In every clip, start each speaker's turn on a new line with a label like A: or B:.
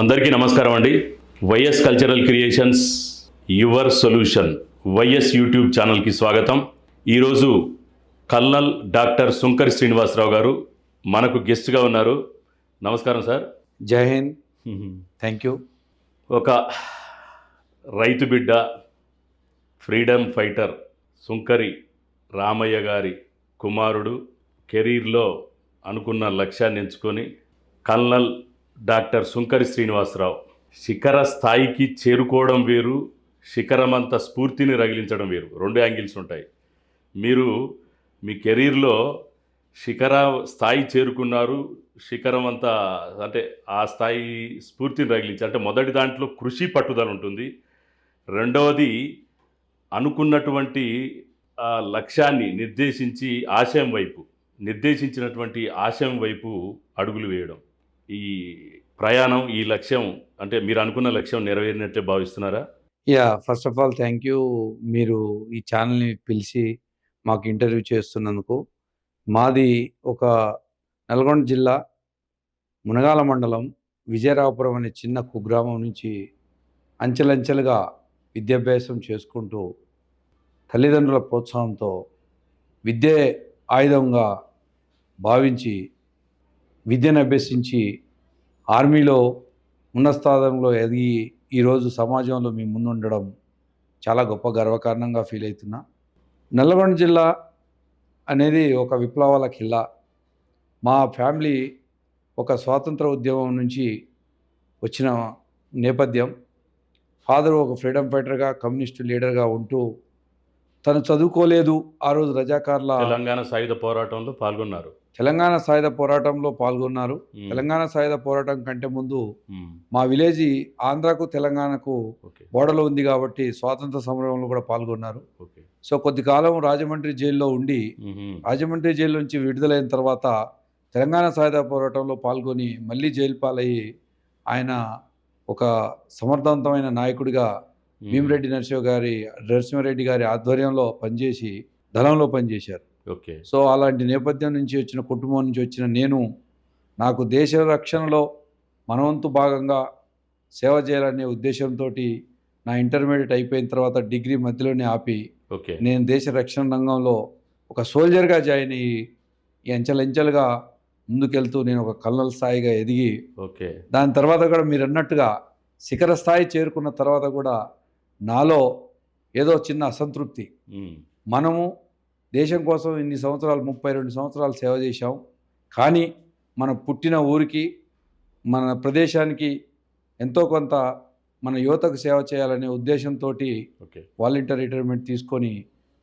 A: అందరికీ నమస్కారం అండి. YS cultural creations your solution YS YouTube ఛానల్కి స్వాగతం. ఈరోజు కల్నల్ డాక్టర్ సుంకరి శ్రీనివాసరావు గారు మనకు గెస్ట్గా ఉన్నారు. నమస్కారం సార్.
B: జై హింద్. థ్యాంక్ యూ
A: ఒక రైతు బిడ్డ ఫ్రీడమ్ ఫైటర్ సుంకరి రామయ్య గారి కుమారుడు కెరీర్లో అనుకున్న లక్ష్యాన్ని ఎంచుకొని కల్నల్ డాక్టర్ సుంకరి శ్రీనివాసరావు. శిఖర స్థాయికి చేరుకోవడం వేరు శిఖరమంత స్ఫూర్తిని రగిలించడం వేరు. రెండు యాంగిల్స్ ఉంటాయి. మీరు మీ కెరీర్లో శిఖర స్థాయి చేరుకున్నారు శిఖరం అంతా అంటే ఆ స్థాయి స్ఫూర్తిని రగిలించి అంటే మొదటి దాంట్లో కృషి పట్టుదల ఉంటుంది. రెండవది అనుకున్నటువంటి లక్ష్యాన్ని నిర్దేశించి ఆశయం వైపు నిర్దేశించినటువంటి ఆశయం వైపు అడుగులు వేయడం. ఈ ప్రయాణం ఈ లక్ష్యం అంటే మీరు అనుకున్న లక్ష్యం నెరవేరినట్టే భావిస్తున్నారా?
B: Yeah first of all thank you. మీరు ఈ ఛానల్ని పిలిచి మాకు ఇంటర్వ్యూ చేస్తున్నందుకు. మాది ఒక నల్గొండ జిల్లా మునగాల మండలం విజయరావుపురం అనే చిన్న కుగ్రామం నుంచి అంచెలంచెలుగా విద్యాభ్యాసం చేసుకుంటూ తల్లిదండ్రుల ప్రోత్సాహంతో విద్యే ఆయుధంగా భావించి విద్యను అభ్యసించి ఆర్మీలో ఉన్నస్థానంలో ఎదిగి ఈరోజు సమాజంలో మీ ముందుండడం చాలా గొప్ప గర్వకారణంగా ఫీల్ అవుతున్నా. నల్లగొండ జిల్లా అనేది ఒక విప్లవాల కిల్లా. మా ఫ్యామిలీ ఒక స్వాతంత్ర ఉద్యమం నుంచి వచ్చిన నేపథ్యం. ఫాదర్ ఒక ఫ్రీడమ్ ఫైటర్గా కమ్యూనిస్టు లీడర్గా ఉంటూ తను చదువుకోలేదు. ఆ రోజు రజాకార్ల
A: తెలంగాణ సాయుధ పోరాటంలో పాల్గొన్నారు.
B: తెలంగాణ సాయుధ పోరాటంలో పాల్గొన్నారు. తెలంగాణ సాయుధ పోరాటం కంటే ముందు. మా విలేజ్ ఆంధ్రాకు తెలంగాణకు బోర్డర్లో ఉంది కాబట్టి స్వాతంత్ర సమరంలో కూడా పాల్గొన్నారు సో కొద్ది కాలం రాజమండ్రి జైల్లో ఉండి. రాజమండ్రి జైలు నుంచి విడుదలైన తర్వాత తెలంగాణ సాయుధ పోరాటంలో పాల్గొని మళ్ళీ జైలు పాలయ్యి ఆయన ఒక సమర్థవంతమైన నాయకుడిగా. భీమిరెడ్డి నరసింహ గారి నరసింహారెడ్డి గారి ఆధ్వర్యంలో పనిచేసి దళంలో పనిచేశారు
A: ఓకే.
B: సో అలాంటి నేపథ్యం నుంచి వచ్చిన కుటుంబం నుంచి వచ్చిన నేను నాకు దేశ రక్షణలో మనవంతు భాగంగా సేవ చేయాలనే ఉద్దేశంతో నా ఇంటర్మీడియట్ అయిపోయిన తర్వాత డిగ్రీ మధ్యలోనే ఆపి
A: ఓకే.
B: నేను దేశ రక్షణ రంగంలో ఒక సోల్జర్గా జాయిన్ అయ్యి ఈ అంచెలంచెలుగా ముందుకెళ్తూ నేను ఒక కల్నల్ స్థాయిగా ఎదిగి
A: ఓకే.
B: దాని తర్వాత కూడా మీరు అన్నట్టుగా శిఖర స్థాయి చేరుకున్న తర్వాత కూడా నాలో ఏదో చిన్న అసంతృప్తి. మనము దేశం కోసం ఇన్ని సంవత్సరాలు ముప్పై రెండు సంవత్సరాలు సేవ చేశాం. కానీ మన పుట్టిన ఊరికి మన ప్రదేశానికి ఎంతో కొంత మన యువతకు సేవ చేయాలనే ఉద్దేశంతో వాలంటీర్ రిటైర్మెంట్ తీసుకొని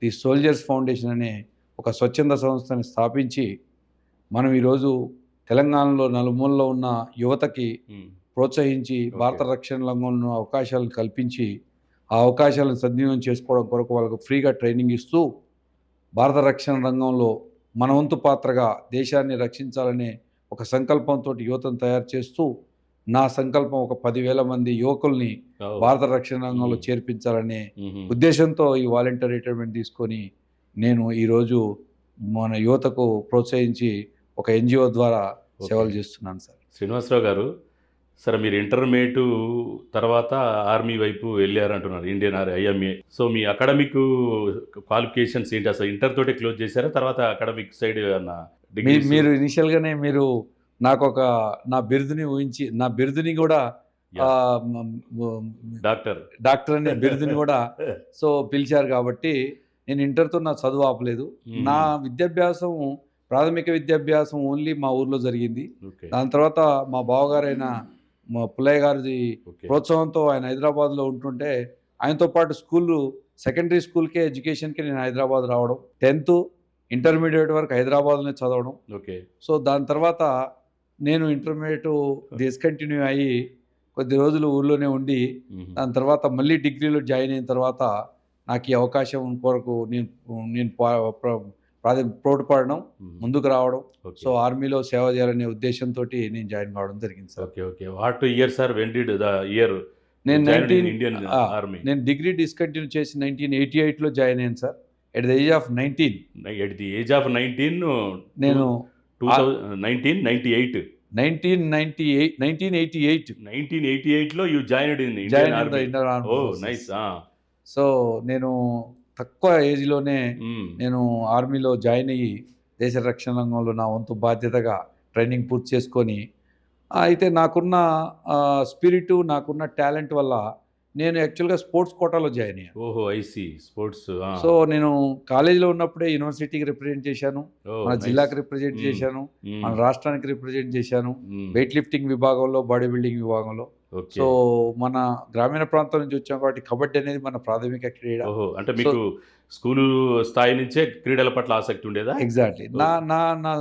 B: ది సోల్జర్స్ ఫౌండేషన్ అనే ఒక స్వచ్ఛంద సంస్థని స్థాపించి మనం ఈరోజు తెలంగాణలో నలుమూలలో ఉన్న యువతకి. ప్రోత్సహించి భారత రక్షణ రంగంలో అవకాశాలను కల్పించి ఆ అవకాశాలను సద్వినియోగం చేసుకోవడం కొరకు వాళ్ళకు ఫ్రీగా ట్రైనింగ్ ఇస్తూ భారత రక్షణ రంగంలో మన వంతు పాత్రగా దేశాన్ని రక్షించాలనే ఒక సంకల్పంతో యువతను తయారు చేస్తూ నా సంకల్పం ఒక పదివేల మంది యువకుల్ని. భారత రక్షణ రంగంలో. చేర్పించాలనే. ఉద్దేశంతో ఈ వాలంటీర్ రిటైర్మెంట్ తీసుకొని నేను ఈరోజు మన యువతకు ప్రోత్సహించి ఒక ఎన్జిఓ ద్వారా సేవలు చేస్తున్నాను సార్
A: శ్రీనివాసరావు గారు సరే మీరు ఇంటర్మీడియట్ తర్వాత ఆర్మీ వైపు వెళ్ళారంటున్నారు ఇండియన్ ఆర్ ఐఎంఏ. సో మీ అకాడమిక్ క్వాలిఫికేషన్స్ ఏంటి? అసలు ఇంటర్ తోటే క్లోజ్ చేశారా? తర్వాత అకాడమిక్ సైడ్ అన్న
B: మీ- మీరు ఇనిషియల్గానే మీరు నాకు ఒక నా బిరుదుని ఊహించి నా బిరుదుని కూడా
A: డాక్టర్.
B: డాక్టర్ అనే బిరుదుని కూడా సో పిలిచారు కాబట్టి నేను ఇంటర్తో నా చదువు ఆపలేదు. నా విద్యాభ్యాసం ప్రాథమిక విద్యాభ్యాసం ఓన్లీ మా ఊర్లో జరిగింది. దాని తర్వాత మా బావగారైన పుల్లయ్య గారి
A: ఓకే.
B: ప్రోత్సాహంతో ఆయన హైదరాబాద్లో ఉంటుంటే ఆయనతో పాటు స్కూల్ సెకండరీ స్కూల్కే ఎడ్యుకేషన్కి నేను హైదరాబాద్ రావడం టెన్త్ ఇంటర్మీడియట్ వరకు హైదరాబాద్లోనే చదవడం.
A: ఓకే.
B: సో దాని తర్వాత నేను ఇంటర్మీడియట్ డిస్కంటిన్యూ అయ్యి కొద్ది రోజులు ఊళ్ళోనే ఉండి. దాని తర్వాత మళ్ళీ డిగ్రీలో జాయిన్ అయిన తర్వాత నాకు ఈ అవకాశం కొరకు నేను నేను పా- ప్ర- ప్రాధ పోటుపడడం
A: మ్మ్.
B: ముందుకు రావడం. సో ఆర్మీలో సేవ చేయాలనే ఉద్దేశంతో నేను జాయిన్ కావడం జరిగింది sir.
A: Okay okay. What year sir when did the year
B: నేను నైన్టీన్
A: ఇండియన్ ఆర్మీ
B: నేను డిగ్రీ డిస్కంటిన్యూ చేసి నైన్టీన్ ఎయిటీ ఎయిట్లో జాయిన్ అయ్యాను sir. At the age of nineteen
A: at the age of nineteen
B: నేను
A: two nineteen ninety eight
B: nineteen ninety eight nineteen eighty eight
A: nineteen eighty ఎయిట్లో you join in
B: join
A: oh nice
B: so నేను తక్కువ ఏజ్లోనే నేను ఆర్మీలో join అయ్యి దేశ రక్షణ రంగంలో నా వంతు బాధ్యతగా ట్రైనింగ్ పూర్తి చేసుకొని అయితే నాకున్న స్పిరిట్ నాకున్న టాలెంట్ వల్ల నేను యాక్చువల్గా స్పోర్ట్స్ కోటాలో జాయిన్ అయ్యాను
A: ఓహో ఐసి స్పోర్ట్స్
B: సో నేను కాలేజీలో ఉన్నప్పుడే యూనివర్సిటీకి రిప్రజెంట్ చేశాను. మన జిల్లాకి రిప్రజెంట్. చేశాను. మన రాష్ట్రానికి రిప్రజెంట్ చేశాను. వెయిట్ లిఫ్టింగ్ విభాగంలో బాడీ బిల్డింగ్ విభాగంలో. సో మన గ్రామీణ ప్రాంతం నుంచి వచ్చాం కాబట్టి కబడ్డీ అనేది మన ప్రాథమిక క్రీడ.
A: అంటే మీకు స్కూలు స్థాయి నుంచే క్రీడల పట్ల ఆసక్తి ఉండేదా?
B: ఎగ్జాక్ట్లీ. నా నా నా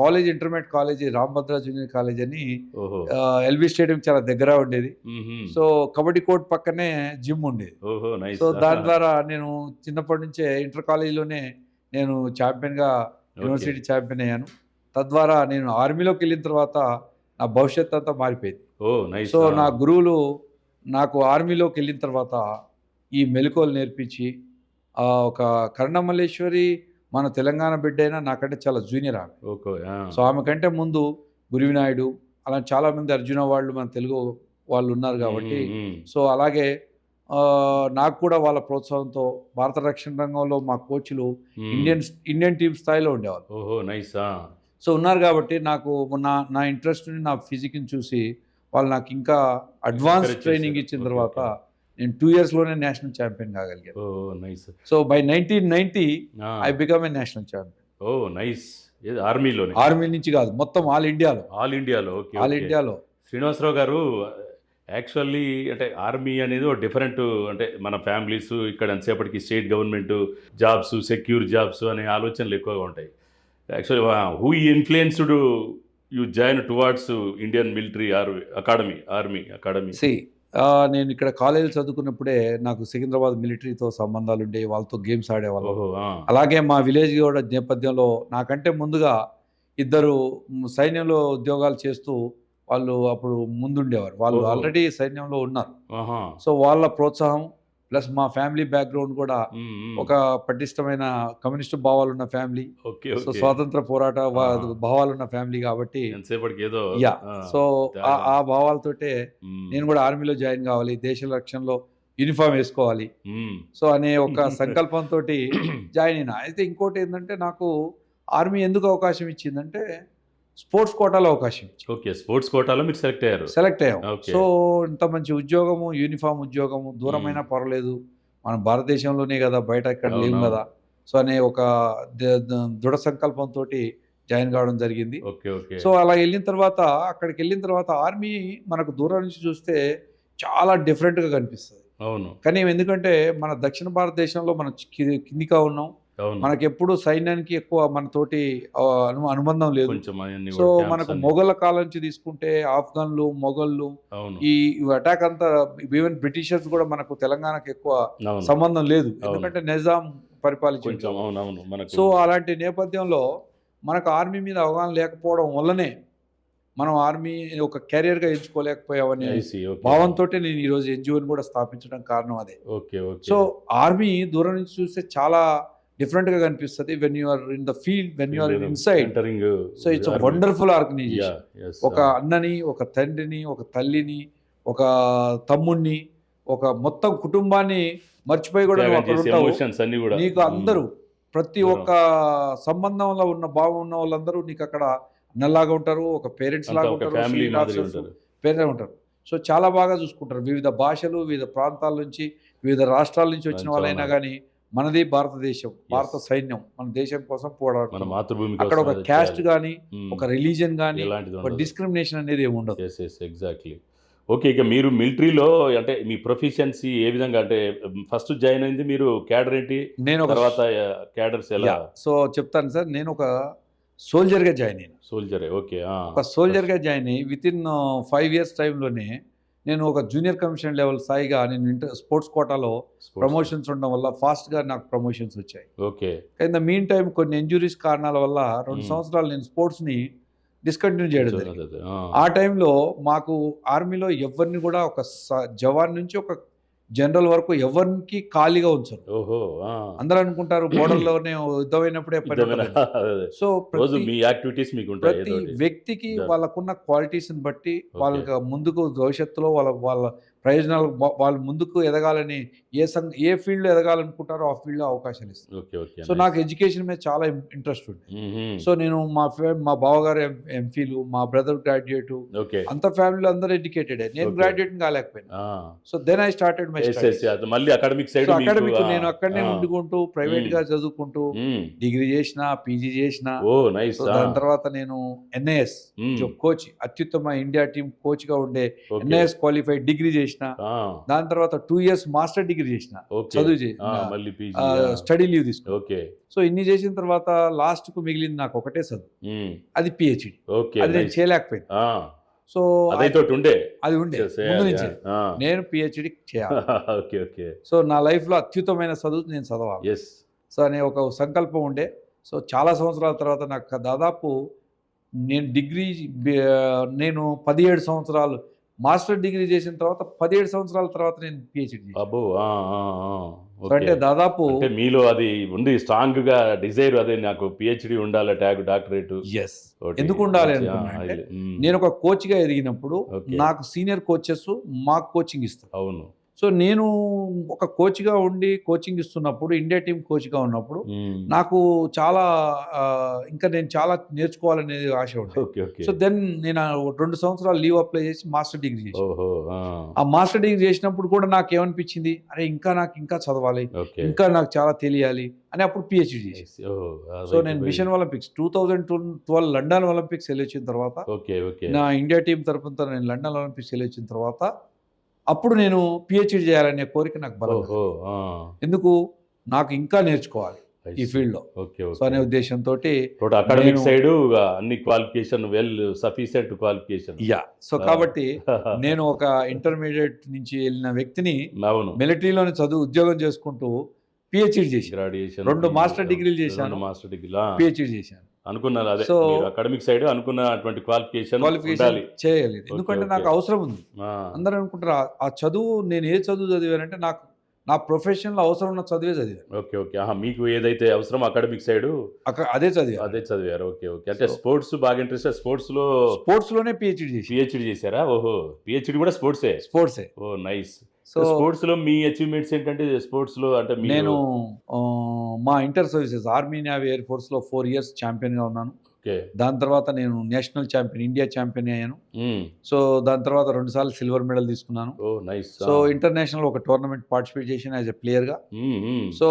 B: college intermediate college Rambhadra junior college అని ఎల్బీ స్టేడియం చాలా దగ్గర ఉండేది. సో కబడ్డీ కోర్ట్ పక్కనే జిమ్ ఉండేది. సో దాని ద్వారా నేను చిన్నప్పటి నుంచే ఇంటర్ కాలేజీలోనే నేను ఛాంపియన్గా యూనివర్సిటీ ఛాంపియన్ అయ్యాను. తద్వారా నేను ఆర్మీలోకి వెళ్ళిన తర్వాత నా భవిష్యత్ అంతా మారిపోయింది. సో నా గురువులు నాకు ఆర్మీలోకి వెళ్ళిన తర్వాత ఈ మెలకువలు నేర్పించి ఒక కరుణమల్లేశ్వరి మన తెలంగాణ బిడ్డ అయినా నాకంటే చాలా జూనియర్ ఆమె.
A: ఓకే
B: సో ఆమె కంటే ముందు గురువినాయుడు అలా చాలామంది అర్జున వాళ్ళు మన తెలుగు వాళ్ళు ఉన్నారు కాబట్టి సో అలాగే నాకు కూడా వాళ్ళ ప్రోత్సాహంతో భారత రక్షణ రంగంలో మా కోచ్లు ఇండియన్ ఇండియన్ టీం స్థాయిలో ఉండేవాళ్ళు.
A: ఓహో నైస్
B: సో ఉన్నారు కాబట్టి నాకు నా నా ఇంట్రెస్ట్ని నా ఫిజిక్ని చూసి వాళ్ళు నాకు ఇంకా అడ్వాన్స్ ట్రైనింగ్. ఇచ్చిన తర్వాత. నేను టూ ఇయర్స్లోనే నేషనల్ ఛాంపియన్ కాగలిగాను.
A: ఓ nice
B: so by nineteen ninety I become a national champion
A: oh nice ఆర్మీలోనే
B: army నుంచి కాదు మొత్తం ఆల్ ఇండియాలో
A: ఆల్ ఇండియాలో ఓకే
B: ఆల్ ఇండియాలో
A: శ్రీనివాసరావు గారు యాక్చువల్లీ అంటే ఆర్మీ అనేది ఒక డిఫరెంట్ అంటే మన ఫ్యామిలీస్ ఇక్కడ ఎంతసేపటికి state government jobs secure jobs అనే ఆలోచనలు ఎక్కువగా ఉంటాయి. Actually who influenced you join towards Indian military army academy army academy
B: C నేను ఇక్కడ కాలేజీ చదువుకున్నప్పుడే నాకు సికింద్రాబాద్ మిలిటరీతో సంబంధాలు ఉండేవి వాళ్ళతో గేమ్స్ ఆడేవాళ్ళం. అలాగే మా విలేజ్ కూడా నేపథ్యంలో నాకంటే ముందుగా ఇద్దరు సైన్యంలో ఉద్యోగాలు చేస్తూ వాళ్ళు అప్పుడు ముందుండేవారు వాళ్ళు. ఆల్రెడీ సైన్యంలో ఉన్నారు. సో వాళ్ళ ప్రోత్సాహం ప్లస్ మా ఫ్యామిలీ బ్యాక్గ్రౌండ్ కూడా. ఒక పటిష్టమైన కమ్యూనిస్టు భావాలు ఉన్న ఫ్యామిలీ సో స్వాతంత్ర పోరాట వా-
A: ఆహా.
B: భావాలు ఉన్న ఫ్యామిలీ కాబట్టి
A: ఏదో
B: యా సో ఆ- భావాలతోటే. నేను కూడా ఆర్మీలో జాయిన్ కావాలి దేశ రక్షణలో యూనిఫామ్ వేసుకోవాలి. సో అనే ఒక సంకల్పంతో జాయిన్ అయినా అయితే ఇంకోటి ఏంటంటే నాకు ఆర్మీ ఎందుకు అవకాశం ఇచ్చిందంటే స్పోర్ట్స్ కోటాలో అవకాశం
A: ఓకే స్పోర్ట్స్ కోటాలో మీరు సెలెక్ట్ అయ్యారు.
B: సెలెక్ట్ అయ్యాం. సో ఇంత మంచి ఉద్యోగము యూనిఫామ్ ఉద్యోగము దూరమైనా పర్వాలేదు. మన భారతదేశంలోనే కదా బయట ఇక్కడ లేవు. కదా. సో అనే ఒక దృఢ సంకల్పంతో జాయిన్ కావడం జరిగింది.
A: Okay okay.
B: సో అలా వెళ్ళిన తర్వాత అక్కడికి వెళ్ళిన తర్వాత ఆర్మీ మనకు దూరం నుంచి చూస్తే చాలా డిఫరెంట్గా కనిపిస్తుంది.
A: అవును.
B: కానీ ఎందుకంటే మన దక్షిణ భారతదేశంలో మనం కిందిగా ఉన్నాం. మనకి ఎప్పుడు సైన్యానికి ఎక్కువ మనతోటి అనుబంధం లేదు. సో మనకు. మొఘల కాలం నుంచి తీసుకుంటే ఆఫ్ఘన్లు మొఘళ్ళు ఈ అటాక్ అంతా ఈవెన్ బ్రిటిషర్స్ కూడా మనకు తెలంగాణకు ఎక్కువ సంబంధం లేదు. ఎందుకంటే నిజాం పరిపాలించాం సో అలాంటి నేపథ్యంలో మనకు ఆర్మీ మీద అవగాహన లేకపోవడం వల్లనే మనం ఆర్మీ ఒక కెరియర్గా ఎంచుకోలేకపోయామనే. భావంతో నేను ఈరోజు ఎన్జిఓని కూడా స్థాపించడం కారణం అదే. సో ఆర్మీ దూరం నుంచి చూస్తే చాలా డిఫరెంట్గా కనిపిస్తుంది when you are in the field when you are in inside so it's wonderful organisation ఒక అన్నని ఒక తండ్రిని ఒక తల్లిని ఒక తమ్ముణ్ణి ఒక మొత్తం కుటుంబాన్ని మర్చిపోయి కూడా అక్కడ నీకు అందరూ ప్రతి. ఒక్క సంబంధంలో ఉన్న భావం ఉన్న వాళ్ళందరూ నీకు అక్కడ అన్నలాగా ఉంటారు ఒక పేరెంట్స్ లాగా ఉంటారు పేరెంట్స్ ఉంటారు. సో చాలా బాగా చూసుకుంటారు. వివిధ భాషలు వివిధ ప్రాంతాల నుంచి వివిధ రాష్ట్రాల నుంచి వచ్చిన వాళ్ళైనా. కానీ మనది భారతదేశం భారత సైన్యం మన దేశం కోసం పోరాడుతుంది.
A: మాతృభూమి
B: అక్కడ ఒక క్యాస్ట్ కానీ ఒక రిలీజన్ కానీ ఒక డిస్క్రిమినేషన్ అనేది ఏమి ఉండదు.
A: ఎగ్జాక్ట్లీ ఓకే ఇక మీరు మిలిటరీలో అంటే మీ ప్రొఫిషియన్సీ ఏ విధంగా అంటే ఫస్ట్ జాయిన్ అయింది మీరు క్యాడర్ ఏంటి?
B: నేను ఒక
A: తర్వాత క్యాడర్స్ ఎలా?
B: సో చెప్తాను సార్ నేను ఒక సోల్జర్గా జాయిన్ అయినా.
A: సోల్జరే ఓకే
B: ఒక సోల్జర్గా జాయిన్ అయ్యి విత్ ఇన్ ఫైవ్ ఇయర్స్ టైంలోనే నేను ఒక జూనియర్ కమిషన్ లెవెల్ స్థాయిగా నేను ఇంటర్ స్పోర్ట్స్ కోటాలో ప్రమోషన్స్ ఉండడం వల్ల ఫాస్ట్గా నాకు ప్రమోషన్స్ వచ్చాయి.
A: Okay.
B: In the mean time కొన్ని ఇంజురీస్ కారణాల వల్ల రెండు
A: Hmm.
B: సంవత్సరాలు నేను స్పోర్ట్స్ని డిస్కంటిన్యూ చేయడం జరిగింది. ఆ. టైంలో మాకు ఆర్మీలో ఎవరిని కూడా ఒక జవాన్ నుంచి ఒక జనరల్ వరకు ఎవరికి ఖాళీగా ఉంచరు. అందరూ అనుకుంటారు బోర్డర్లోనే యుద్ధమైనప్పుడే. సో
A: మీ యాక్టివిటీస్ మీకు
B: ప్రతి. వ్యక్తికి. వాళ్ళకున్న క్వాలిటీస్ని బట్టి వాళ్ళకి ముందుకు భవిష్యత్తులో వాళ్ళ వాళ్ళ ప్రయోజనాలు వాళ్ళు ముందుకు ఎదగాలని ఏ సంఘ ఏ ఫీల్డ్లో ఎదగాలనుకుంటారో ఆ ఫీల్డ్లో అవకాశాలు ఇస్తారు. సో నాకు ఎడ్యుకేషన్ మీద చాలా ఇంట్రెస్ట్ ఉంది. సో నేను మా మా బావగారు ఎంఫీలు మా బ్రదర్ గ్రాడ్యుయేట్ అంత ఫ్యామిలీలో అందరూ ఎడ్యుకేటెడ్. నేను. Graduate కాలేకపోయినా. So then I started my
A: మళ్ళీ అకాడమిక్ సైడ్
B: అకాడమిక్ నేను అక్కడనే ఉండుకుంటూ ప్రైవేట్గా చదువుకుంటూ డిగ్రీ చేసిన పీజీ చేసిన. దాని తర్వాత నేను ఎన్ఐఎస్ కోచ్ అత్యుత్తమ ఇండియా టీం కోచ్గా ఉండే ఎన్ఐఎస్ క్వాలిఫైడ్ డిగ్రీ చేసిన. దాని తర్వాత టూ ఇయర్స్ మాస్టర్ డిగ్రీ చేసిన. చదువు స్టడీ లీవ్ తీసుకున్నా.
A: ఓకే.
B: సో ఇన్ని చేసిన తర్వాత లాస్ట్కు మిగిలింది నాకు ఒకటే చదువు. అది పిహెచ్డి అది నేను చేయలేకపోయింది సో
A: ఉండే.
B: అది ఉండే. ముందు నుంచి. నేను పిహెచ్డి చేయాలి. సో నా లైఫ్లో అత్యుత్తమైన చదువు నేను చదవాలి. సో అనే ఒక సంకల్పం ఉండే. సో చాలా సంవత్సరాల తర్వాత నాకు దాదాపు నేను డిగ్రీ నేను పదిహేడు సంవత్సరాలు మాస్టర్ డిగ్రీ చేసిన తర్వాత పదిహేడు సంవత్సరాల తర్వాత నేను పిహెచ్డి
A: అబ్బో.
B: అంటే దాదాపు
A: అంటే మీలో అది ఉంది స్ట్రాంగ్గా డిజైర్ అదే నాకు పిహెచ్డి ఉండాలి ట్యాగ్ డాక్టరేట్.
B: ఎస్ ఎందుకు ఉండాలి నేను ఒక కోచ్గా ఎదిగినప్పుడు. నాకు సీనియర్ కోచెస్ మాకు కోచింగ్ ఇస్తారు.
A: అవును.
B: సో నేను ఒక కోచ్గా ఉండి కోచింగ్ ఇస్తున్నప్పుడు ఇండియా టీం కోచ్గా ఉన్నప్పుడు. నాకు చాలా ఇంకా నేను చాలా నేర్చుకోవాలనేది ఆశ ఉంటుంది సో దెన్ నేను రెండు సంవత్సరాలు లీవ్ అప్లై చేసి మాస్టర్ డిగ్రీ చేసి
A: ఆ.
B: మాస్టర్ డిగ్రీ చేసినప్పుడు కూడా నాకు ఏమనిపించింది అరే ఇంకా నాకు ఇంకా చదవాలి ఇంకా నాకు చాలా తెలియాలి అని అప్పుడు పిహెచ్డి చేసి సో నేను. Mission Olympics two thousand twelve London Olympics వెళ్ళి వచ్చిన తర్వాత నా ఇండియా టీం తరపున నేను లండన్ ఒలింపిక్స్ వెళ్ళి వచ్చిన తర్వాత అప్పుడు నేను పిహెచ్డి చేయాలనే కోరిక నాకు బలం. ఎందుకు? నాకు ఇంకా నేర్చుకోవాలి ఈ. ఫీల్డ్లో.
A: ఓకే
B: సో అనే ఉద్దేశంతో
A: అకాడమిక్ సైడ్ అన్ని qualification well sufficient qualification
B: yeah. So కాబట్టి నేను ఒక ఇంటర్మీడియట్ నుంచి వెళ్ళిన వ్యక్తిని మిలిటరీలోనే చదువు ఉద్యోగం చేసుకుంటూ పిహెచ్డి చేశాను.
A: గ్రాడ్యుయేషన్
B: రెండు మాస్టర్ డిగ్రీలు చేశాను.
A: మాస్టర్ డిగ్రీ
B: పిహెచ్డి చేశాను.
A: అనుకున్నారు అదే.
B: సో-
A: అకాడమిక్ సైడ్ అనుకున్న అటువంటి క్వాలిఫికేషన్
B: క్వాలిఫికేషన్
A: ఓకే,
B: ఎందుకంటే. నాకు అవసరం ఉంది. అందరూ అనుకుంటారు ఆ- చదువు నేను ఏ చదువు చదివానంటే నాకు నా ప్రొఫెషన్లో అవసరం ఉన్న చదివే చదివాను.
A: Okay okay. ఆహా, మీకు ఏదైతే అవసరం అకాడమిక్ సైడ్?
B: అదే చదివాను.
A: అదే చదివారు. Okay okay. అంటే స్పోర్ట్స్ బాగా ఇంట్రెస్ట్ స్పోర్ట్స్లో
B: స్పోర్ట్స్లోనే పిహెచ్డి చేసి
A: పిహెచ్డి చేశారా? ఓహో. పిహెచ్డి కూడా స్పోర్ట్సే?
B: స్పోర్ట్సే.
A: Oh nice.
B: సో
A: స్పోర్ట్స్లో మీ అచీవ్మెంట్స్ ఏంటంటే స్పోర్ట్స్లో అంటే
B: నేను మా inter services army navy air ఫోర్స్లో four years ఛాంపియన్గా ఉన్నాను.
A: ఓకే
B: దాని తర్వాత నేను నేషనల్ ఛాంపియన్ ఇండియా ఛాంపియన్ అయ్యాను. సో దాని తర్వాత రెండుసార్లు సిల్వర్ మెడల్ తీసుకున్నాను. సో ఇంటర్నేషనల్ ఒక టోర్నమెంట్ పార్టిసిపేట్ చేసిన యాజ్ ఎ ప్లేయర్గా
A: మ్మ్.
B: సో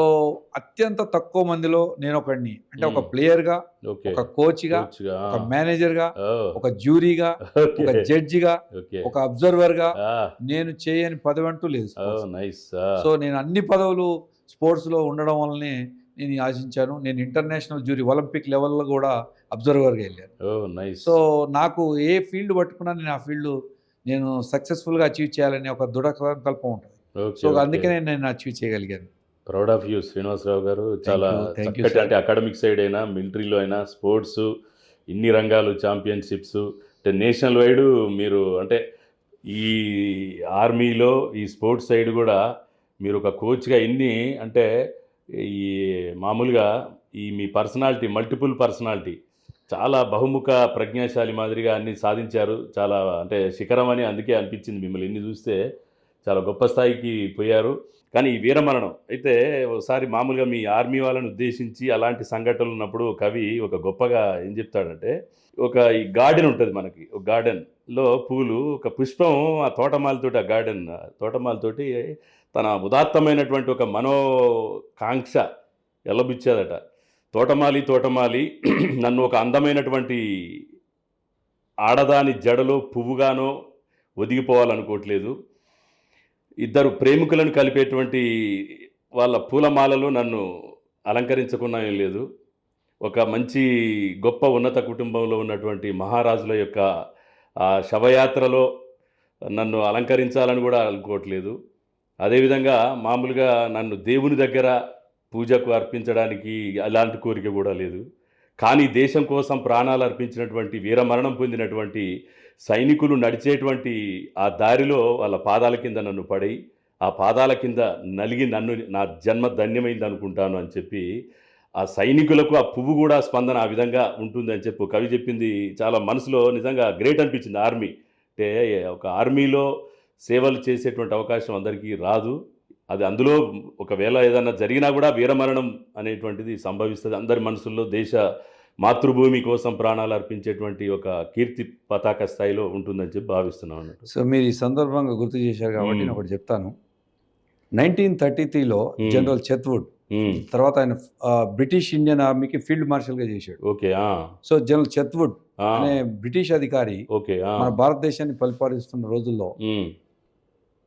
B: అత్యంత తక్కువ మందిలో నేను ఒకడిని. అంటే ఒక. ప్లేయర్గా ఒక కోచ్గా. ఒక మేనేజర్గా
A: ఓ,
B: ఒక జ్యూరీగా. ఒక జడ్జిగా ఒక అబ్జర్వర్గా నేను చేయని పదవి అంటూ లేదు సో నేను అన్ని పదవులు స్పోర్ట్స్లో ఉండడం వల్లనే నేను ఆశించాను. నేను ఇంటర్నేషనల్ జ్యూరీ ఒలింపిక్ లెవెల్లో కూడా అబ్జర్వర్గా వెళ్ళాను
A: నైస్.
B: సో నాకు ఏ ఫీల్డ్ పట్టుకున్నా నేను ఆ ఫీల్డ్ నేను సక్సెస్ఫుల్గా అచీవ్ చేయాలనే ఒక దృఢ సంకల్పం ఉంటుంది సో అందుకనే నేను అచీవ్ చేయగలిగాను.
A: ప్రౌడ్ ఆఫ్ యూ శ్రీనివాసరావు గారు. చాలా చక్కటి. అంటే అకాడమిక్ సైడ్ అయినా మిలిటరీలో అయినా స్పోర్ట్స్ ఇన్ని రంగాలు ఛాంపియన్షిప్స్ అంటే నేషనల్ వైడ్ మీరు అంటే ఈ ఆర్మీలో ఈ స్పోర్ట్స్ సైడ్ కూడా మీరు ఒక కోచ్గా ఇన్ని అంటే ఈ మామూలుగా ఈ మీ పర్సనాలిటీ మల్టిపుల్ పర్సనాలిటీ చాలా బహుముఖ ప్రజ్ఞాశాలి మాదిరిగా అన్ని సాధించారు. చాలా అంటే శిఖరం అని అందుకే అనిపించింది మిమ్మల్ని. ఇన్ని చూస్తే చాలా గొప్ప స్థాయికి పోయారు. కానీ ఈ వీరమరణం అయితే ఒకసారి మామూలుగా మీ ఆర్మీ వాళ్ళని ఉద్దేశించి అలాంటి సంఘటనలు ఉన్నప్పుడు కవి ఒక గొప్పగా ఏం చెప్తాడంటే ఒక ఈ గార్డెన్ ఉంటుంది మనకి ఒక గార్డెన్లో పూలు ఒక పుష్పం ఆ తోటమాలతోటి ఆ గార్డెన్ తోటమాలతోటి తన ఉదాత్తమైనటువంటి ఒక మనోకాంక్ష ఎల్లబుచ్చేదట. తోటమాలి తోటమాలి నన్ను ఒక అందమైనటువంటి ఆడదాని జడలో పువ్వుగానో ఒదిగిపోవాలనుకోవట్లేదు. ఇద్దరు ప్రేమికులను కలిపేటువంటి వాళ్ళ పూలమాలలు నన్ను అలంకరించకుండా ఏం లేదు. ఒక మంచి గొప్ప ఉన్నత కుటుంబంలో ఉన్నటువంటి మహారాజుల యొక్క ఆ శవయాత్రలో నన్ను అలంకరించాలని కూడా అనుకోవట్లేదు. అదేవిధంగా మామూలుగా నన్ను దేవుని దగ్గర పూజకు అర్పించడానికి అలాంటి కోరిక కూడా లేదు. కానీ దేశం కోసం ప్రాణాలు అర్పించినటువంటి వీరమరణం పొందినటువంటి సైనికులు నడిచేటువంటి ఆ దారిలో వాళ్ళ పాదాల కింద నన్ను పడి ఆ పాదాల కింద నలిగి నన్ను నా జన్మ ధన్యమైంది అనుకుంటాను అని చెప్పి ఆ సైనికులకు ఆ పువ్వు కూడా స్పందన ఆ విధంగా ఉంటుంది అని చెప్పి కవి చెప్పింది. చాలా మనసులో నిజంగా గ్రేట్ అనిపించింది. ఆర్మీ అంటే ఒక ఆర్మీలో సేవలు చేసేటువంటి అవకాశం అందరికీ రాదు. అది అందులో ఒకవేళ ఏదైనా జరిగినా కూడా వీరమరణం అనేటువంటిది సంభవిస్తుంది. అందరి మనసుల్లో దేశ మాతృభూమి కోసం ప్రాణాలు అర్పించేటువంటి ఒక కీర్తి పతాక స్థాయిలో ఉంటుందని చెప్పి భావిస్తున్నాం అన్నట్టు.
B: సో మీరు ఈ సందర్భంగా గుర్తు చేశారు కాబట్టి. నేను ఒకటి చెప్తాను. నైన్టీన్ థర్టీ త్రీలో. జనరల్ చెత్వుడ్ తర్వాత ఆయన బ్రిటిష్ ఇండియన్ ఆర్మీకి ఫీల్డ్ మార్షల్గా చేశాడు.
A: ఓకే ఆ,
B: సో జనరల్ చెత్వుడ్ అనే బ్రిటిష్ అధికారి
A: ఓకే
B: మన భారతదేశాన్ని పరిపాలిస్తున్న రోజుల్లో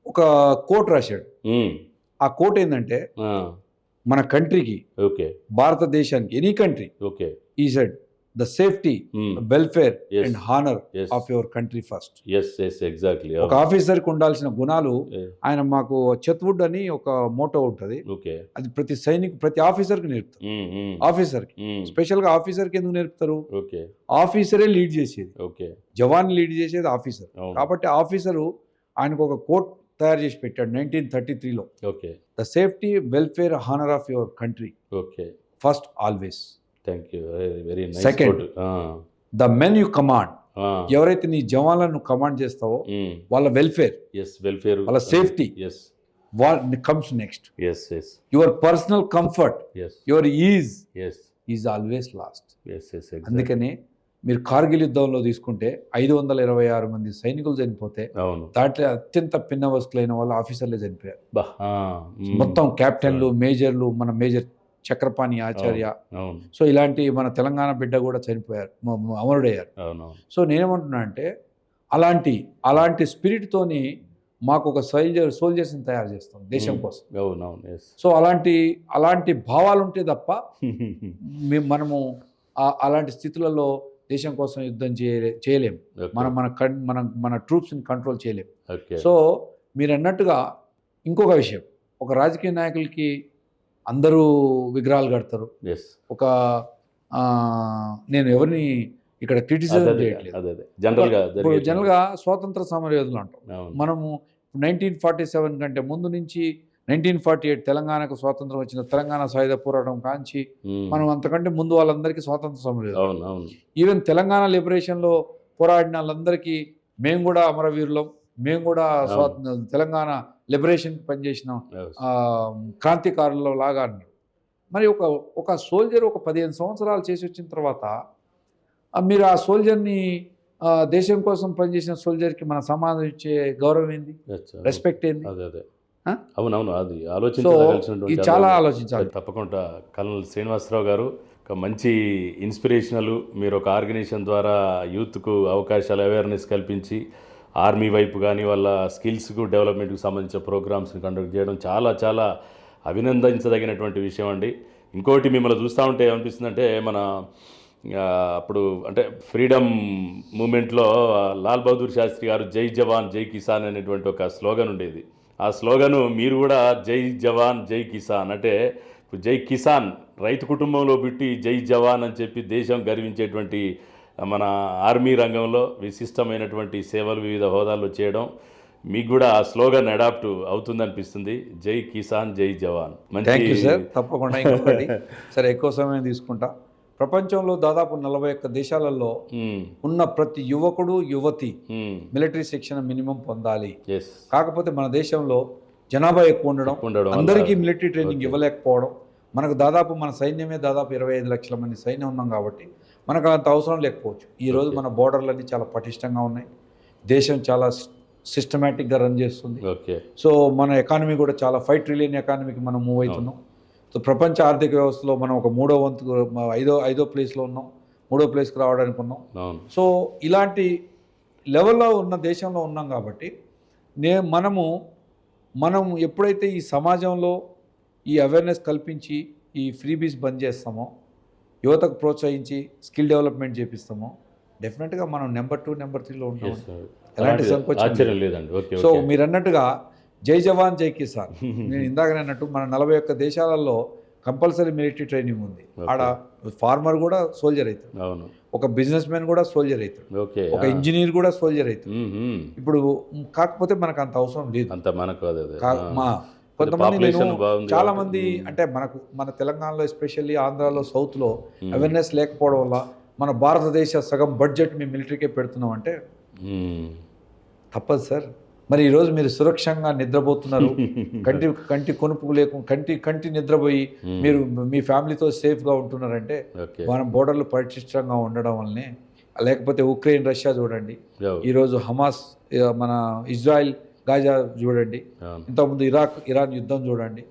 B: ఒక కోట్ రాశాడు. ఆ కోట్ ఏంటంటే మన కంట్రీకి
A: ఓకే.
B: భారతదేశానికి ఎనీ కంట్రీ.
A: ఓకే.
B: ఈ said the safety welfare. And honour of your country first
A: exactly.
B: ఒక ఆఫీసర్కి ఉండాల్సిన గుణాలు. ఆయన మాకు చెత్వుడ్ అని ఒక మోటో ఉంటుంది.
A: ఓకే.
B: అది ప్రతి సైనిక్ ప్రతి ఆఫీసర్కి నేర్పుతారు.
A: ఉమ్, ఉమ్,
B: ఆఫీసర్కి.
A: ఉమ్,
B: స్పెషల్గా ఆఫీసర్కి ఎందుకు నేర్పుతారు?
A: ఓకే.
B: ఆఫీసరే లీడ్ చేసేది.
A: ఓకే.
B: జవాన్ లీడ్ చేసేది ఆఫీసర్. కాబట్టి ఆఫీసరు ఆయనకు ఒక కోట్ తయారు చేసి పెట్టాడు నైన్టీన్ థర్టీ త్రీలో
A: okay.
B: The safety welfare honour of your country
A: okay.
B: First always
A: thank you very
B: Second. The men you command ఎవరైతే నీ జవాన్లను కమాండ్ చేస్తావో వాళ్ళ వెల్ఫేర్
A: ఎస్ వెల్ఫేర్
B: వాళ్ళ safety.
A: ఎస్
B: వాళ్ళ comes next
A: yes yes
B: your personal comfort
A: yes
B: your is
A: yes
B: is always last
A: yes yes
B: అందుకనే మీరు కార్గిల్ యుద్ధంలో తీసుకుంటే ఐదు వందల ఇరవై ఆరు మంది సైనికులు చనిపోతే దాంట్లో అత్యంత పిన్న వస్తులైన వాళ్ళు ఆఫీసర్లే చనిపోయారు. మొత్తం కెప్టెన్లు మేజర్లు మన మేజర్ చక్రపాణి ఆచార్య. సో ఇలాంటి మన తెలంగాణ బిడ్డ కూడా చనిపోయారు అమరుడయ్యారు. సో నేనేమంటున్నా అంటే అలాంటి అలాంటి స్పిరిట్తోని మాకు ఒక సోల్జర్ సోల్జర్స్ని తయారు చేస్తాం దేశం. కోసం. సో అలాంటి అలాంటి భావాలు ఉంటే తప్ప మనము అలాంటి స్థితులలో దేశం కోసం యుద్ధం చేయలే చేయలేము. మనం మన కన్ మన మన ట్రూప్స్ని కంట్రోల్ చేయలేము.
A: ఓకే.
B: సో మీరు అన్నట్టుగా ఇంకొక విషయం. ఒక రాజకీయ నాయకులకి అందరూ విగ్రహాలు కడతారు. ఒక నేను ఎవరిని ఇక్కడ క్రిటిసిజం చేయట్లేదు. ఇప్పుడు. జనరల్గా స్వాతంత్ర సమరయోధులు అంటాం. మనము నైన్టీన్ ఫార్టీ సెవెన్ కంటే ముందు నుంచి నైన్టీన్ ఫార్టీ ఎయిట్ తెలంగాణకు స్వాతంత్రం వచ్చిన తెలంగాణ సాయుధ పోరాటం కాంచి మనం అంతకంటే ముందు వాళ్ళందరికీ స్వాతంత్ర
A: అవును
B: ఈవెన్ తెలంగాణ లిబరేషన్లో పోరాడిన వాళ్ళందరికీ మేము కూడా అమరవీరులం మేము కూడా స్వాతంత్ర తెలంగాణ లిబరేషన్కి పనిచేసినాం. క్రాంతికారుల లాగా మరి ఒక ఒక సోల్జర్ ఒక పదిహేను సంవత్సరాలు చేసి వచ్చిన తర్వాత మీరు ఆ సోల్జర్ని దేశం కోసం పనిచేసిన సోల్జర్కి మన సమాజం ఇచ్చే గౌరవం ఏంది. రెస్పెక్ట్ ఏంది?
A: అదే అదే? అవునవును అది
B: ఇది చాలా. ఆలోచించాలి.
A: తప్పకుండా కల్నల్ శ్రీనివాసరావు గారు ఒక మంచి ఇన్స్పిరేషనల్ మీరు ఒక ఆర్గనైజేషన్ ద్వారా యూత్కు అవకాశాలు అవేర్నెస్ కల్పించి ఆర్మీ వైపు కానీ వాళ్ళ స్కిల్స్కు డెవలప్మెంట్కి సంబంధించిన ప్రోగ్రామ్స్ని కండక్ట్ చేయడం చాలా చాలా అభినందించదగినటువంటి విషయం అండి. ఇంకోటి మిమ్మల్ని చూస్తూ ఉంటే ఏమనిపిస్తుందంటే మన అప్పుడు అంటే ఫ్రీడమ్ మూమెంట్లో లాల్ బహదూర్ శాస్త్రి గారు జై జవాన్ జై కిసాన్ అనేటువంటి ఒక స్లోగన్ ఉండేది. ఆ స్లోగను మీరు కూడా జై జవాన్ జై కిసాన్ అంటే జై కిసాన్ రైతు కుటుంబంలో పెట్టి జై జవాన్ అని చెప్పి దేశం గర్వించేటువంటి మన ఆర్మీ రంగంలో విశిష్టమైనటువంటి సేవలు వివిధ హోదాల్లో చేయడం మీకు కూడా ఆ స్లోగన్ అడాప్ట్ అవుతుందనిపిస్తుంది. జై కిసాన్ జై జవాన్.
B: Thank you sir. తప్పకుండా ఇంకొకటి. సరే ఎక్కువ సమయం తీసుకుంటా. ప్రపంచంలో దాదాపు నలభై ఒక్క దేశాలలో ఉన్న ప్రతి యువకుడు యువతి మిలిటరీ శిక్షణ మినిమం పొందాలి. కాకపోతే మన దేశంలో జనాభా ఎక్కువ ఉండడం అందరికీ మిలిటరీ ట్రైనింగ్. ఇవ్వలేకపోవడం మనకు దాదాపు మన సైన్యమే దాదాపు ఇరవై ఐదు లక్షల మంది సైన్యం ఉన్నాం కాబట్టి మనకు అంత అవసరం లేకపోవచ్చు. ఈ రోజు
A: Okay.
B: మన బోర్డర్లన్నీ చాలా పటిష్టంగా ఉన్నాయి. దేశం చాలా సిస్టమేటిక్గా రన్ చేస్తుంది. సో మన ఎకానమీ కూడా చాలా ఫైవ్ ట్రిలియన్ ఎకానమీకి మనం మూవ్ అవుతున్నాం. సో ప్రపంచ ఆర్థిక వ్యవస్థలో మనం ఒక మూడో వంతు ఐదో ఐదో ప్లేస్లో ఉన్నాం. మూడో ప్లేస్కి రావడానికి ఉన్నాం. సో ఇలాంటి లెవెల్లో ఉన్న దేశంలో ఉన్నాం కాబట్టి నే మనము మనం ఎప్పుడైతే ఈ సమాజంలో ఈ అవేర్నెస్ కల్పించి ఈ ఫ్రీబీస్ బంద్ చేస్తామో యువతకు ప్రోత్సహించి స్కిల్ డెవలప్మెంట్ చేపిస్తామో డెఫినెట్గా మనం నెంబర్ టూ నెంబర్ త్రీలో ఉంటాం. ఎలాంటి సంకోచం సో మీరు అన్నట్టుగా జై జవాన్ జై కిసాన్ నేను ఇందాక అన్నట్టు మన నలభై ఒక్క దేశాలలో కంపల్సరీ మిలిటరీ ట్రైనింగ్ ఉంది. ఆడ ఫార్మర్ కూడా సోల్జర్ అవుతాడు
A: అవును
B: ఒక బిజినెస్ మ్యాన్ కూడా సోల్జర్ అవుతాడు
A: ఓకే
B: ఒక ఇంజనీర్ కూడా సోల్జర్ అవుతాడు. ఇప్పుడు కాకపోతే మనకు అంత అవసరం లేదు
A: అంత మనకు.
B: మా కొంతమంది నేను చాలా. మంది అంటే మనకు మన తెలంగాణలో ఎస్పెషల్లీ ఆంధ్రాలో సౌత్లో. అవేర్నెస్ లేకపోవడం వల్ల మన భారతదేశ సగం బడ్జెట్ మేము మిలిటరీకే పెడుతున్నాం అంటే. తప్పదు సార్ మరి ఈరోజు మీరు సురక్షంగా నిద్రపోతున్నారు. కంటి కంటి కొనుపు లేకుండా కంటి కంటి నిద్రపోయి. మీరు మీ ఫ్యామిలీతో సేఫ్గా ఉంటున్నారంటే మనం బోర్డర్లు పటిష్టంగా ఉండడం వల్లనే లేకపోతే ఉక్రెయిన్ రష్యా చూడండి. ఈరోజు హమాస్ మన ఇజ్రాయెల్ గాజా చూడండి. ఇంతకుముందు ఇరాక్ ఇరాన్ యుద్ధం చూడండి.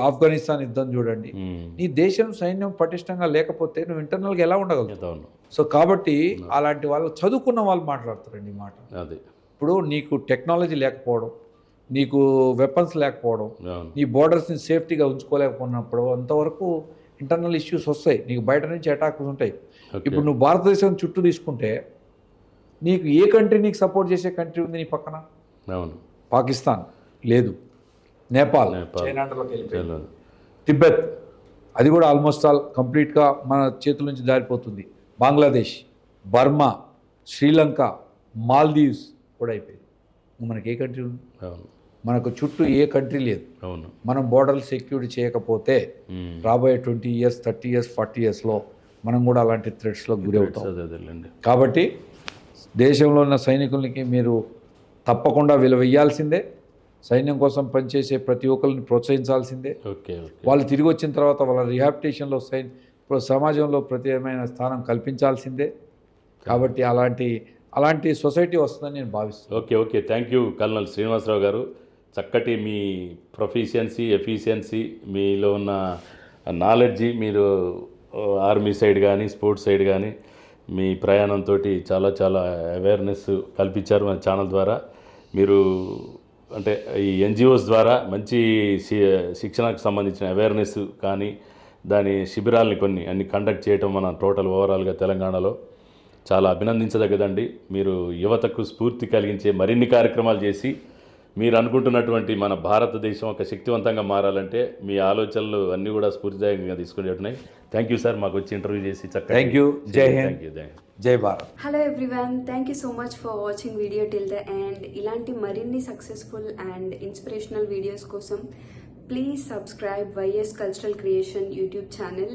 B: ఆఫ్ఘనిస్తాన్ యుద్ధం చూడండి. నీ దేశం సైన్యం పటిష్టంగా లేకపోతే నువ్వు ఇంటర్నల్గా ఎలా ఉండగలుగుతావు? సో కాబట్టి అలాంటి వాళ్ళు చదువుకున్న వాళ్ళు మాట్లాడతారండి మాట.
A: అది.
B: ఇప్పుడు నీకు టెక్నాలజీ లేకపోవడం నీకు వెపన్స్ లేకపోవడం నీ బోర్డర్స్ని సేఫ్టీగా ఉంచుకోలేకపోయినప్పుడు అంతవరకు ఇంటర్నల్ ఇష్యూస్ వస్తాయి. నీకు బయట నుంచి అటాక్స్ ఉంటాయి. ఇప్పుడు నువ్వు భారతదేశం చుట్టూ తీసుకుంటే నీకు ఏ కంట్రీ నీకు సపోర్ట్ చేసే కంట్రీ ఉంది నీ పక్కన?
A: అవును.
B: పాకిస్తాన్. లేదు. నేపాల్. తిబ్బెత్ అది కూడా ఆల్మోస్ట్ ఆల్ కంప్లీట్గా మన చేతుల నుంచి దారిపోతుంది బంగ్లాదేశ్ బర్మా శ్రీలంక మాల్దీవ్స్. కూడా అయిపోయింది మనకి ఏ కంట్రీ ఉంది
A: అవును.
B: మనకు చుట్టూ ఏ కంట్రీ లేదు.
A: అవును.
B: మనం బోర్డర్లు సెక్యూరిటీ చేయకపోతే. రాబోయే twenty years thirty years forty ఇయర్స్లో మనం కూడా అలాంటి థ్రెట్స్లో గురి అవుతాం. కాబట్టి దేశంలో ఉన్న సైనికులకి మీరు తప్పకుండా విలువ ఇవ్వాల్సిందే సైన్యం కోసం పనిచేసే ప్రతి ఒక్కరిని ప్రోత్సహించాల్సిందే. వాళ్ళు తిరిగి వచ్చిన తర్వాత వాళ్ళ రిహాబిటేషన్లో సైన్ ప్ర- సమాజంలో ప్రత్యేకమైన స్థానం కల్పించాల్సిందే. కాబట్టి అలాంటి అలాంటి సొసైటీ వస్తుందని నేను భావిస్తున్నాను.
A: Okay okay. Thank you colonel Srinivasa Rao గారు. చక్కటి మీ ప్రొఫిషియన్సీ ఎఫిషియన్సీ మీలో ఉన్న నాలెడ్జి మీరు ఆర్మీ సైడ్ కానీ స్పోర్ట్స్ సైడ్ కానీ మీ ప్రయాణంతో చాలా చాలా అవేర్నెస్ కల్పించారు మన ఛానల్ ద్వారా. మీరు అంటే ఈ ఎన్జిఓస్ ద్వారా మంచి శి- శిక్షణకు సంబంధించిన అవేర్నెస్ కానీ దాని శిబిరాలని కొన్ని అన్ని కండక్ట్ చేయటం మన టోటల్ ఓవరాల్గా తెలంగాణలో. చాలా అభినందించదగ్గదండి. మీరు యువతకు స్ఫూర్తి కలిగించే మరిన్ని కార్యక్రమాలు చేసి మీరు అనుకుంటున్నటువంటి మన భారతదేశం ఒక శక్తివంతంగా మారాలంటే మీ ఆలోచనలు అన్నీ కూడా స్ఫూర్తిదాయకంగా తీసుకునేట్టున్నాయి. థ్యాంక్ యూ సార్ మాకు వచ్చి ఇంటర్వ్యూ చేసి చక్కగా
B: Thank you. Jai Hind.
A: Thank you thank you
B: Jai Bharat
C: hello everyone thank you so much for watching video till the end ఇలాంటి మరిన్ని సక్సెస్ఫుల్ అండ్ ఇన్స్పిరేషనల్ వీడియోస్ కోసం please subscribe YS cultural creation YouTube channel